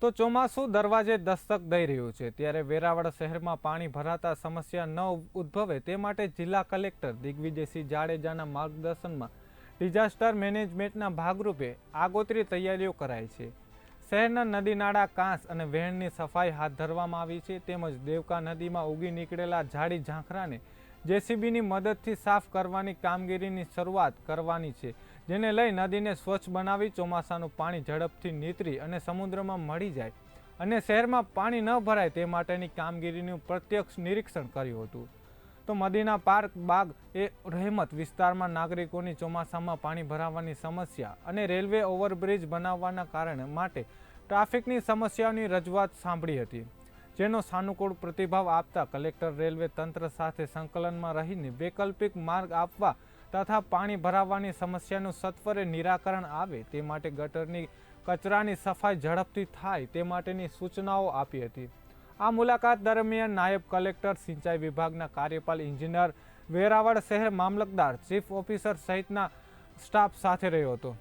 તો ચોમાસું દરવાજે દસ્તક દઈ રહ્યું છે. ત્યારે વેરાવળ શહેરમાં પાણી ભરાતા સમસ્યા ન ઉદ્ભવે તે માટે જિલ્લા કલેક્ટર દિગ્વિજયસિંહ જાડેજાના માર્ગદર્શનમાં ડિઝાસ્ટર મેનેજમેન્ટના ભાગરૂપે આગોતરી તૈયારીઓ કરાઈ છે. શહેરના નદી નાળા કાંસ અને વહેણની સફાઈ હાથ ધરવામાં આવી છે. તેમજ દેવકા નદીમાં ઉગી નીકળેલા ઝાડી ઝાંખરાને જેસીબીની મદદથી સાફ કરવાની કામગીરીની શરૂઆત કરવાની છે, જેને લઈ નદીને સ્વચ્છ બનાવી ચોમાસાનું પાણી ઝડપથી નીતરી અને સમુદ્રમાં મળી જાય અને શહેરમાં પાણી ન ભરાય તે માટેની કામગીરીનું પ્રત્યક્ષ નિરીક્ષણ કર્યું હતું. તો મદીના પાર્ક બાગ એ રહેમત વિસ્તારમાં નાગરિકોની ચોમાસામાં પાણી ભરાવાની સમસ્યા અને રેલવે ઓવરબ્રિજ બનાવવાના કારણે માટે ટ્રાફિકની સમસ્યાઓની રજૂઆત સાંભળી હતી. જેનો સાનુકૂળ પ્રતિભાવ આપતા કલેક્ટર રેલવે તંત્ર સાથે સંકલનમાં રહીને વૈકલ્પિક માર્ગ આપવા તથા પાણી ભરાવાની સમસ્યાનું સત્વરે નિરાકરણ આવે તે માટે ગટરની કચરાની સફાઈ ઝડપથી થાય તે માટેની સૂચનાઓ આપી હતી. આ મુલાકાત દરમિયાન નાયબ કલેક્ટર, સિંચાઈ વિભાગના કાર્યપાલ ઇન્જિનિયર વેરાવળ શહેર મામલતદાર, ચીફ ઓફિસર સહિતના સ્ટાફ સાથે રહ્યો હતો.